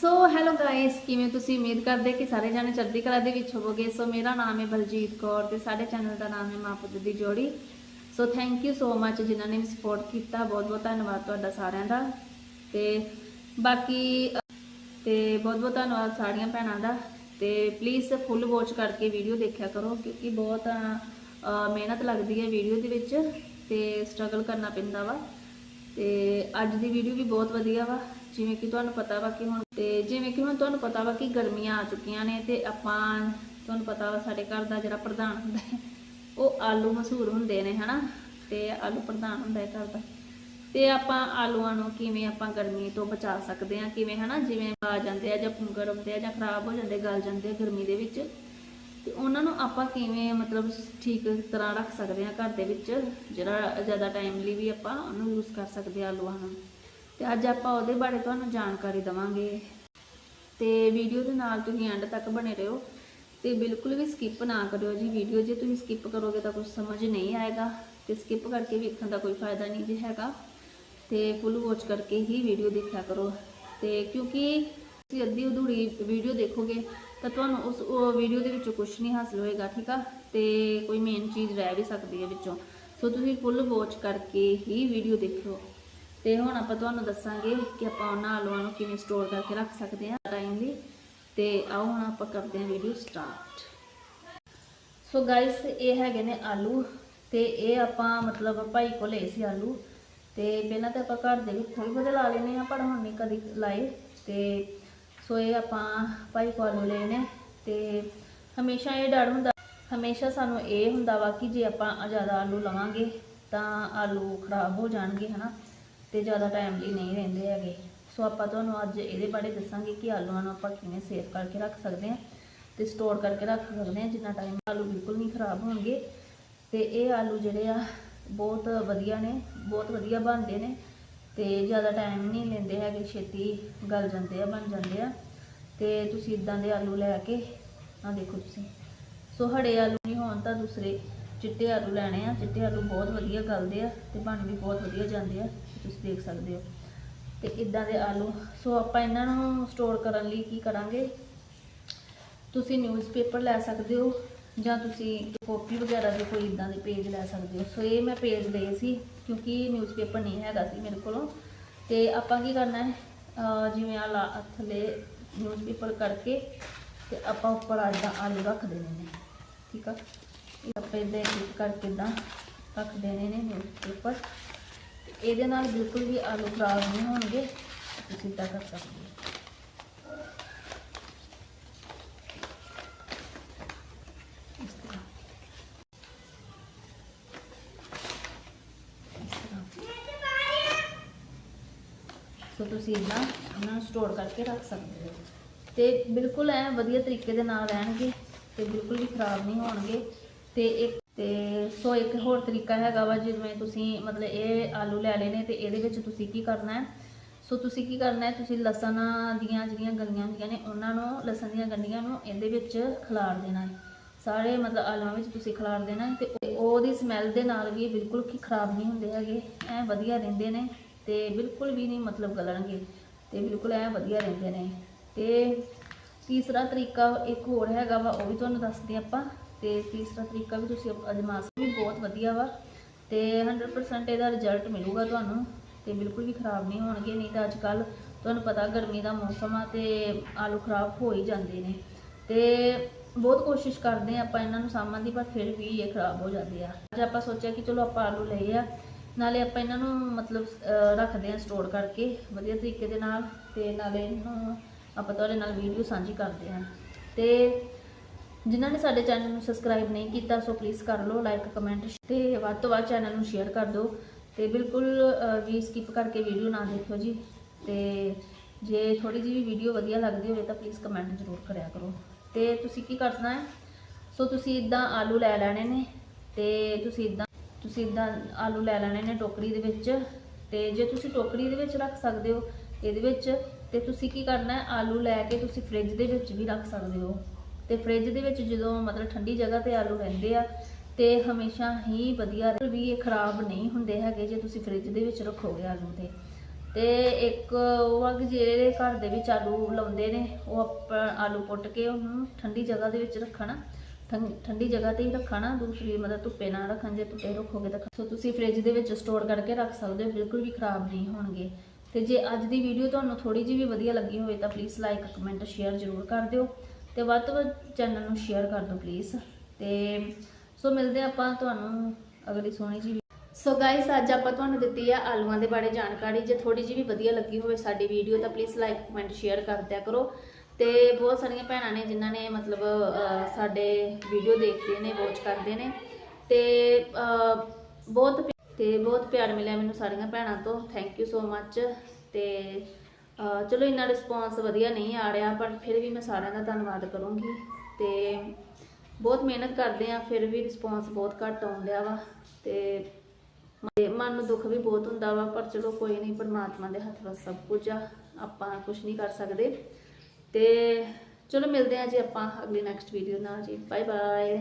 So hello guys ਕਿਵੇਂ ਤੁਸੀਂ? ਉਮੀਦ ਕਰਦੇ ਕਿ ਸਾਰੇ ਜਾਣੇ ਚੜ੍ਹਦੀ ਕਲਾ ਦੇ ਵਿੱਚ ਹੋਵੋਗੇ। ਸੋ ਮੇਰਾ ਨਾਮ ਹੈ ਬਲਜੀਤ ਕੌਰ ਤੇ ਸਾਡੇ ਚੈਨਲ ਦਾ ਨਾਮ ਹੈ ਮਾਂ ਪੁੱਤ ਦੀ ਜੋੜੀ। ਸੋ ਥੈਂਕ ਯੂ ਸੋ ਮੱਚ ਜਿਨ੍ਹਾਂ ਨੇ ਸਪੋਰਟ ਕੀਤਾ। ਬਹੁਤ ਬਹੁਤ ਧੰਨਵਾਦ ਤੁਹਾਡਾ ਸਾਰਿਆਂ ਦਾ। ਤੇ ਬਾਕੀ ਅ, ਤੇ ਬਹੁਤ ਬਹੁਤ ਧੰਨਵਾਦ ਸਾਰੀਆਂ ਭੈਣਾਂ ਦਾ। ਤੇ ਪਲੀਜ਼ ਫੁੱਲ ਵਾਚ ਕਰਕੇ ਵੀਡੀਓ ਦੇਖਿਆ ਕਰੋ ਕਿਉਂਕਿ ਬਹੁਤ ਮਿਹਨਤ ਲੱਗਦੀ ਹੈ ਵੀਡੀਓ ਦੇ ਵਿੱਚ ਤੇ ਸਟਰਗਲ ਕਰਨਾ ਪੈਂਦਾ ਵਾ। ਤੇ ਅੱਜ ਦੀ ਵੀਡੀਓ ਵੀ ਬਹੁਤ ਵਧੀਆ ਵਾ। ਜਿਵੇਂ ਕਿ ਤੁਹਾਨੂੰ ਪਤਾ ਵਾ ਕਿ ਹੁਣ ਤੇ ਜਿਵੇਂ ਕਿ ਹੁਣ ਤੁਹਾਨੂੰ ਪਤਾ ਵਾ ਕਿ ਗਰਮੀਆਂ ਆ ਚੁੱਕੀਆਂ ਨੇ ਤੇ ਆਪਾਂ ਤੁਹਾਨੂੰ ਪਤਾ ਵਾ ਸਾਡੇ ਘਰ ਦਾ ਜਿਹੜਾ ਪ੍ਰਧਾਨ ਹੁੰਦਾ ਹੈ, ਉਹ ਆਲੂ ਮਸ਼ਹੂਰ ਹੁੰਦੇ ਨੇ, ਹਨਾ? ਤੇ ਆਲੂ ਪ੍ਰਧਾਨ ਹੁੰਦਾ ਹੈ ਘਰ ਦਾ। ਤੇ ਆਪਾਂ ਆਲੂਆਂ ਨੂੰ ਕਿਵੇਂ ਆਪਾਂ ਗਰਮੀ ਤੋਂ ਬਚਾ ਸਕਦੇ ਹਾਂ, ਕਿਵੇਂ, ਹਨਾ? ਜਿਵੇਂ ਆ ਜਾਂਦੇ ਆ ਜਾਂ ਪੁੰਗਰ ਹੁੰਦੇ ਆ ਜਾਂ ਖਰਾਬ ਹੋ ਜਾਂਦੇ, ਗਲ ਜਾਂਦੇ ਆ ਗਰਮੀ ਦੇ ਵਿੱਚ ਤੇ ਉਹਨਾਂ ਨੂੰ ਆਪਾਂ ਕਿਵੇਂ ਮਤਲਬ ਠੀਕ ਤਰ੍ਹਾਂ ਰੱਖ ਸਕਦੇ ਹਾਂ ਘਰ ਦੇ ਵਿੱਚ, ਜਿਹੜਾ ਜ਼ਿਆਦਾ ਟਾਈਮ ਲਈ ਵੀ ਆਪਾਂ ਉਹਨੂੰ ਯੂਜ਼ ਕਰ ਸਕਦੇ ਹਾਂ ਆਲੂਆਂ ਨੂੰ। ਤੇ ਅੱਜ ਆਪਾਂ ਉਹਦੇ ਬਾਰੇ ਤੁਹਾਨੂੰ ਜਾਣਕਾਰੀ ਦਵਾਂਗੇ। ਤੇ ਵੀਡੀਓ ਦੇ ਨਾਲ ਤੁਸੀਂ ਐਂਡ ਤੱਕ ਬਣੇ ਰਹੋ। ਤੇ ਬਿਲਕੁਲ ਵੀ ਸਕਿਪ ਨਾ ਕਰਿਓ ਜੀ ਵੀਡੀਓ ਜੇ ਤੁਸੀਂ ਸਕਿਪ ਕਰੋਗੇ ਤਾਂ ਕੁਝ ਸਮਝ ਨਹੀਂ ਆਏਗਾ। ਤੇ ਸਕਿਪ ਕਰਕੇ ਵੇਖਣ ਦਾ ਕੋਈ ਫਾਇਦਾ ਨਹੀਂ ਜੀ ਹੈਗਾ। ਤੇ ਫੁੱਲ ਵਾਚ ਕਰਕੇ ਹੀ ਵੀਡੀਓ ਦੇਖਿਆ ਕਰੋ। ਤੇ ਕਿਉਂਕਿ ਤੁਸੀਂ ਅੱਧੀ ਅਧੂਰੀ ਵੀਡੀਓ ਦੇਖੋਗੇ ਤਾਂ ਤੁਹਾਨੂੰ ਉਸ ਵੀਡੀਓ ਦੇ ਵਿੱਚੋਂ ਕੁਝ ਨਹੀਂ ਹਾਸਲ ਹੋਏਗਾ, ਠੀਕ ਆ? ਤੇ ਕੋਈ ਮੇਨ ਚੀਜ਼ ਰਹਿ ਵੀ ਸਕਦੀ ਹੈ ਵਿੱਚੋਂ। ਸੋ ਤੁਸੀਂ ਫੁੱਲ ਵਾਚ ਕਰਕੇ ਹੀ ਵੀਡੀਓ ਦੇਖਿਓ। ਤੇ ਹੁਣ ਆਪਾਂ ਤੁਹਾਨੂੰ ਦੱਸਾਂਗੇ ਕਿ ਆਪਾਂ ਉਹਨਾਂ ਆਲੂਆਂ ਨੂੰ ਕਿਵੇਂ ਸਟੋਰ ਕਰਕੇ ਰੱਖ ਸਕਦੇ ਹਾਂ ਟਾਈਮ ਲਈ ਤੇ ਆਓ ਹੁਣ ਆਪਾਂ ਕਰਦੇ ਹਾਂ ਵੀਡੀਓ ਸਟਾਰਟ ਸੋ ਗਾਇਸ ਇਹ ਹੈਗੇ ਨੇ ਆਲੂ। ਤੇ ਇਹ ਆਪਾਂ, ਮਤਲਬ ਭਾਈ ਕੋਲ ਲਏ ਸੀ ਆਲੂ। ਤੇ ਪਹਿਲਾਂ ਤਾਂ ਆਪਾਂ ਘਰ ਦੇ ਵਿੱਚ ਥੋੜੇ ਬਹੁਤੇ ਲਾ ਲੈਨੇ ਆ ਪਰ ਹੁਣ ਨਹੀਂ ਕਦੀ ਲਾਏ। ਤੇ ਸੋ ਇਹ ਆਪਾਂ ਭਾਈ ਕੋਲ ਲਏ ਨੇ ਤੇ ਹਮੇਸ਼ਾ ਇਹ ਡਰ ਹੁੰਦਾ, ਹਮੇਸ਼ਾ ਸਾਨੂੰ ਇਹ ਹੁੰਦਾ ਵਾ ਕਿ ਜੇ ਆਪਾਂ ਜ਼ਿਆਦਾ ਆਲੂ ਲਵਾਂਗੇ ਤਾਂ ਆਲੂ ਖਰਾਬ ਹੋ ਜਾਣਗੇ, ਹਨਾ? ਤੇ ਜ਼ਿਆਦਾ ਟਾਈਮ ਲਈ ਨਹੀਂ ਰਹਿੰਦੇ ਹੈਗੇ। ਸੋ ਆਪਾਂ ਤੁਹਾਨੂੰ ਅੱਜ ਇਹਦੇ ਬਾਰੇ ਦੱਸਾਂਗੇ ਕਿ ਆਲੂਆਂ ਨੂੰ ਆਪਾਂ ਕਿਵੇਂ ਸੇਵ ਕਰਕੇ ਰੱਖ ਸਕਦੇ ਹਾਂ ਤੇ ਸਟੋਰ ਕਰਕੇ ਰੱਖ ਸਕਦੇ ਹਾਂ ਜਿੰਨਾ ਟਾਈਮ ਆਲੂ ਬਿਲਕੁਲ ਨਹੀਂ ਖਰਾਬ ਹੋਣਗੇ। ਤੇ ਇਹ ਆਲੂ ਜਿਹੜੇ ਆ ਬਹੁਤ ਵਧੀਆ ਨੇ, ਬਹੁਤ ਵਧੀਆ ਬਣਦੇ ਨੇ। ਤੇ ਜ਼ਿਆਦਾ ਟਾਈਮ ਨਹੀਂ ਲੈਂਦੇ ਹੈਗੇ, ਛੇਤੀ ਗਲ ਜਾਂਦੇ ਆ, ਬਣ ਜਾਂਦੇ ਆ। ਤੇ ਤੁਸੀਂ ਇਦਾਂ ਦੇ ਆਲੂ ਲੈ ਕੇ ਆ ਦੇਖੋ ਤੁਸੀਂ। ਸੋ ਹੜੇ ਆਲੂ ਨਹੀਂ ਹੋਣ ਤਾਂ ਦੂਸਰੇ ਚਿੱਟੇ ਆਲੂ ਲੈਣੇ ਆ। ਚਿੱਟੇ ਆਲੂ ਬਹੁਤ ਵਧੀਆ ਗਲਦੇ ਆ ਤੇ ਬਣ ਵੀ ਬਹੁਤ ਵਧੀਆ ਜਾਂਦੇ ਆ, ਤੁਸੀਂ ਦੇਖ ਸਕਦੇ ਹੋ। ਤੇ ਇਦਾਂ ਦੇ ਆਲੂ, ਸੋ ਆਪਾਂ ਇਹਨਾਂ ਨੂੰ ਸਟੋਰ ਕਰਨ ਲਈ ਕੀ ਕਰਾਂਗੇ? ਤੁਸੀਂ ਨਿਊਜ਼ਪੇਪਰ ਲੈ ਸਕਦੇ ਹੋ ਜਾਂ ਤੁਸੀਂ ਕਾਪੀ ਵਗੈਰਾ ਦੇ ਕੋਈ ਇਦਾਂ ਦੇ ਪੇਜ ਲੈ ਸਕਦੇ ਹੋ। ਸੋ ਇਹ ਮੈਂ ਪੇਜ ਲਏ ਸੀ। ਕਿਉਂਕਿ ਨਿਊਜ਼ਪੇਪਰ ਨਹੀਂ ਹੈਗਾ ਸੀ ਮੇਰੇ ਕੋਲੋਂ। ਤੇ ਆਪਾਂ ਕੀ ਕਰਨਾ ਹੈ? ਜਿਵੇਂ ਆ ਲਾ, ਥੱਲੇ ਨਿਊਜ਼ਪੇਪਰ ਕਰਕੇ ਤੇ ਆਪਾਂ ਉੱਪਰ ਆਡਾ ਆਲੂ ਰੱਖ ਦੇਣੇ ਨੇ। ਠੀਕ ਆ? ਇਹ ਆਪਾਂ ਇਦਾਂ ਕਲਿੱਕ ਕਰਕੇ ਇਦਾਂ ਰੱਖ ਦੇਣੇ ਨੇ ਨਿਊਜ਼ਪੇਪਰ ਇਹਦੇ ਨਾਲ ਬਿਲਕੁਲ ਵੀ ਆਲੂ ਖਰਾਬ ਨਹੀਂ ਹੋਣਗੇ। ਤੁਸੀਂ ਇਦਾਂ ਕਰ ਸਕਦੇ ਹੋ ਇਸ ਤਰ੍ਹਾਂ ਇਸ ਤਰ੍ਹਾਂ ਸੋ ਤੁਸੀਂ ਇਦਾਂ ਉਹਨਾਂ ਨੂੰ ਸਟੋਰ ਕਰਕੇ ਰੱਖ ਸਕਦੇ ਹੋ। ਤੇ ਬਿਲਕੁਲ ਐ ਵਧੀਆ ਤਰੀਕੇ ਦੇ ਨਾਲ ਰਹਿਣਗੇ ਤੇ ਬਿਲਕੁਲ ਵੀ ਖਰਾਬ ਨਹੀਂ ਹੋਣਗੇ। ਤੇ ਇੱਕ ਤੇ ਸੋ ਇੱਕ ਹੋਰ ਤਰੀਕਾ ਹੈਗਾ ਵਾ, ਜਿਵੇਂ ਤੁਸੀਂ ਮਤਲਬ ਇਹ ਆਲੂ ਲੈ ਲੈਣੇ ਤੇ ਇਹਦੇ ਵਿੱਚ ਤੁਸੀਂ ਕੀ ਕਰਨਾ ਹੈ? ਸੋ ਤੁਸੀਂ ਕੀ ਕਰਨਾ ਹੈ? ਤੁਸੀਂ ਲਸਣ ਦੀਆਂ ਜਿਹੜੀਆਂ ਗਲੀਆਂ ਹੁੰਦੀਆਂ ਨੇ, ਉਹਨਾਂ ਨੂੰ, ਲਸਣ ਦੀਆਂ ਗੰਡੀਆਂ ਨੂੰ ਇਹਦੇ ਵਿੱਚ ਖਿਲਾਰ ਦੇਣਾ ਹੈ। ਸਾਰੇ ਮਤਲਬ ਆਲੂਆਂ ਵਿੱਚ ਤੁਸੀਂ ਖਿਲਾਰ ਦੇਣਾ ਹੈ ਤੇ ਉਹਦੀ ਸਮੈਲ ਦੇ ਨਾਲ ਵੀ ਇਹ ਬਿਲਕੁਲ ਕੀ ਖਰਾਬ ਨਹੀਂ ਹੁੰਦੇ ਹੈਗੇ। ਐ ਵਧੀਆ ਰਹਿੰਦੇ ਨੇ। ਤੇ ਬਿਲਕੁਲ ਵੀ ਨਹੀਂ ਮਤਲਬ ਗਲਣਗੇ ਤੇ ਬਿਲਕੁਲ ਐ ਵਧੀਆ ਰਹਿੰਦੇ ਨੇ। ਤੇ ਤੀਸਰਾ ਤਰੀਕਾ ਇੱਕ ਹੋਰ ਹੈਗਾ ਵਾ, ਉਹ ਵੀ ਤੁਹਾਨੂੰ ਦੱਸਦੇ ਆਪਾਂ। ਤੇ ਤੀਸਰਾ ਤਰੀਕਾ ਵੀ ਤੁਸੀਂ ਅਜਮਾ ਸਕਦੇ ਵੀ ਬਹੁਤ ਵਧੀਆ ਵਾ। ਤੇ 100% ਇਹਦਾ ਰਿਜ਼ਲਟ ਮਿਲੂਗਾ ਤੁਹਾਨੂੰ ਤੇ ਬਿਲਕੁਲ ਵੀ ਖਰਾਬ ਨਹੀਂ ਹੋਣਗੇ, ਨਹੀਂ ਤਾਂ ਅੱਜ ਕੱਲ ਤੁਹਾਨੂੰ ਪਤਾ ਗਰਮੀ ਦਾ ਮੌਸਮ ਆ ਤੇ ਆਲੂ ਖਰਾਬ ਹੋ ਹੀ ਜਾਂਦੇ ਨੇ। ਤੇ ਬਹੁਤ ਕੋਸ਼ਿਸ਼ ਕਰਦੇ ਆ ਆਪਾਂ ਇਹਨਾਂ ਨੂੰ ਸਾਂਭਣ ਦੀ, ਪਰ ਫਿਰ ਵੀ ਇਹ ਖਰਾਬ ਹੋ ਜਾਂਦੇ ਆ। ਅੱਜ ਆਪਾਂ ਸੋਚਿਆ ਕਿ ਚਲੋ ਆਪਾਂ ਆਲੂ ਲਏ ਆ ਨਾਲੇ ਆਪਾਂ ਇਹਨਾਂ ਨੂੰ ਮਤਲਬ ਰੱਖਦੇ ਆ ਸਟੋਰ ਕਰਕੇ ਵਧੀਆ ਤਰੀਕੇ ਦੇ ਨਾਲ ਤੇ ਨਾਲੇ ਇਹਨੂੰ ਆਪਾਂ ਤੁਹਾਡੇ ਨਾਲ ਵੀਡੀਓ ਸਾਂਝੀ ਕਰਦੇ ਹਾਂ। ਤੇ ਜਿਨ੍ਹਾਂ ਨੇ ਸਾਡੇ ਚੈਨਲ ਨੂੰ ਸਬਸਕ੍ਰਾਈਬ ਨਹੀਂ ਕੀਤਾ, ਸੋ ਪਲੀਜ਼ ਕਰ ਲਓ ਲਾਈਕ ਕਮੈਂਟ ਤੇ ਵੱਧ ਤੋਂ ਵੱਧ ਚੈਨਲ ਨੂੰ ਸ਼ੇਅਰ ਕਰ ਦਿਓ। ਤੇ ਬਿਲਕੁਲ ਵੀ ਸਕਿਪ ਕਰਕੇ ਵੀਡੀਓ ਨਾ ਦੇਖਿਓ ਜੀ। ਤੇ ਜੇ ਥੋੜੀ ਜਿਹੀ ਵੀ ਵੀਡੀਓ ਵਧੀਆ ਲੱਗਦੀ ਹੋਵੇ ਤਾਂ ਪਲੀਜ਼ ਕਮੈਂਟ ਜ਼ਰੂਰ ਕਰਿਆ ਕਰੋ। ਤੇ ਤੁਸੀਂ ਕੀ ਕਰਨਾ ਹੈ? ਸੋ ਤੁਸੀਂ ਇਦਾਂ ਆਲੂ ਲੈ ਲੈਣੇ ਨੇ ਤੇ ਤੁਸੀਂ ਇਦਾਂ ਤੁਸੀਂ ਇਦਾਂ ਆਲੂ ਲੈ ਲੈਣੇ ਨੇ ਟੋਕਰੀ ਦੇ ਵਿੱਚ ਤੇ ਜੇ ਤੁਸੀਂ ਟੋਕਰੀ ਦੇ ਵਿੱਚ ਰੱਖ ਸਕਦੇ ਹੋ ਇਹਦੇ ਵਿੱਚ, ਤੇ ਤੁਸੀਂ ਕੀ ਕਰਨਾ ਆਲੂ ਲੈ ਕੇ ਤੁਸੀਂ ਫ੍ਰਿਜ ਦੇ ਵਿੱਚ ਵੀ ਰੱਖ ਸਕਦੇ ਹੋ। ਤੇ ਫ੍ਰਿਜ ਦੇ ਵਿੱਚ ਜਦੋਂ ਮਤਲਬ ਠੰਡੀ ਜਗ੍ਹਾ ਤੇ ਆਲੂ ਰਹਿੰਦੇ ਆ, ਤੇ ਹਮੇਸ਼ਾ ਹੀ ਵਧੀਆ ਵੀ ਇਹ ਖਰਾਬ ਨਹੀਂ ਹੁੰਦੇ ਹੈਗੇ ਜੇ ਤੁਸੀਂ ਫ੍ਰਿਜ ਦੇ ਵਿੱਚ ਰੱਖੋਗੇ ਆਲੂ ਤੇ। ਤੇ ਇੱਕ ਉਹ ਆ ਕਿ ਜਿਹੜੇ ਘਰ ਦੇ ਵਿੱਚ ਆਲੂ ਲਾਉਂਦੇ ਨੇ, ਉਹ ਆਪਾਂ ਆਲੂ ਪੁੱਟ ਕੇ ਉਹਨੂੰ ਠੰਡੀ ਜਗ੍ਹਾ ਦੇ ਵਿੱਚ ਰੱਖਣਾ। ਠੰ- ਠੰਡੀ ਜਗ੍ਹਾ ਤੇ ਹੀ ਰੱਖਣਾ ਦੂਸਰੀ ਮਤਲਬ ਧੁੱਪੇ ਨਾ ਰੱਖਣ ਜੇ ਧੁੱਪੇ ਰੱਖੋਗੇ ਤਾਂ ਸੋ ਤੁਸੀਂ ਫ੍ਰਿਜ ਦੇ ਵਿੱਚ ਸਟੋਰ ਕਰਕੇ ਰੱਖ ਸਕਦੇ ਹੋ, ਬਿਲਕੁਲ ਵੀ ਖਰਾਬ ਨਹੀਂ ਹੋਣਗੇ। ਤੇ ਜੇ ਅੱਜ ਦੀ ਵੀਡੀਓ ਤੁਹਾਨੂੰ ਥੋੜੀ ਜਿਹੀ ਵੀ ਵਧੀਆ ਲੱਗੀ ਹੋਵੇ ਤਾਂ ਪਲੀਜ਼ ਲਾਈਕ ਕਮੈਂਟ ਸ਼ੇਅਰ ਜ਼ਰੂਰ ਕਰ ਦਿਓ। ਤੇ ਵੱਧ ਤੋਂ ਵੱਧ ਚੈਨਲ ਨੂੰ ਸ਼ੇਅਰ ਕਰ ਦਿਓ ਪਲੀਜ਼ ਤੇ ਸੋ ਮਿਲਦੇ ਹਾਂ ਆਪਾਂ ਤੁਹਾਨੂੰ ਅਗਲੀ ਸੋਹਣੀ ਜੀ ਸੋ ਗਾਇਸ ਅੱਜ ਆਪਾਂ ਤੁਹਾਨੂੰ ਦਿੱਤੀ ਆ ਆਲੂਆਂ ਦੇ ਬਾਰੇ ਜਾਣਕਾਰੀ। ਜੇ ਥੋੜੀ ਜਿਹੀ ਵੀ ਵਧੀਆ ਲੱਗੀ ਹੋਵੇ ਸਾਡੀ ਵੀਡੀਓ ਤਾਂ ਪਲੀਜ਼ ਲਾਈਕ ਕਮੈਂਟ ਸ਼ੇਅਰ ਕਰ ਦਿਆ ਕਰੋ। ਤੇ ਬਹੁਤ ਸਾਰੀਆਂ ਭੈਣਾਂ ਨੇ ਜਿਨ੍ਹਾਂ ਨੇ ਮਤਲਬ ਸਾਡੇ ਵੀਡੀਓ ਦੇਖਦੇ ਨੇ ਵਾਚ ਕਰਦੇ ਨੇ। ਤੇ ਬਹੁਤ ਪਿ- ਤੇ ਬਹੁਤ ਪਿਆਰ ਮਿਲਿਆ ਮੈਨੂੰ ਸਾਰੀਆਂ ਭੈਣਾਂ ਤੋਂ। ਥੈਂਕ ਯੂ ਸੋ ਮੱਚ ਤੇ ਚਲੋ ਇੰਨਾ ਰਿਸਪੌਂਸ ਵਧੀਆ ਨਹੀਂ ਆ ਰਿਹਾ, ਪਰ ਫਿਰ ਵੀ ਮੈਂ ਸਾਰਿਆਂ ਦਾ ਧੰਨਵਾਦ ਕਰੂੰਗੀ। ਤੇ ਬਹੁਤ ਮਿਹਨਤ ਕਰਦੇ ਆ, ਫਿਰ ਵੀ ਰਿਸਪੌਂਸ ਬਹੁਤ ਘੱਟ ਆਉਂਦਾ ਵਾ। ਤੇ ਤੇ ਮਨ ਨੂੰ ਦੁੱਖ ਵੀ ਬਹੁਤ ਹੁੰਦਾ ਵਾ, ਪਰ ਚਲੋ ਕੋਈ ਨਹੀਂ, ਪਰਮਾਤਮਾ ਦੇ ਹੱਥ ਵਿੱਚ ਸਭ ਕੁਝ ਆ। ਆਪਾਂ ਕੁਝ ਨਹੀਂ ਕਰ ਸਕਦੇ। ਤੇ ਚਲੋ ਮਿਲਦੇ ਆ ਜੀ ਆਪਾਂ ਅਗਲੀ ਨੈਕਸਟ ਵੀਡੀਓ ਨਾਲ ਜੀ। Bye bye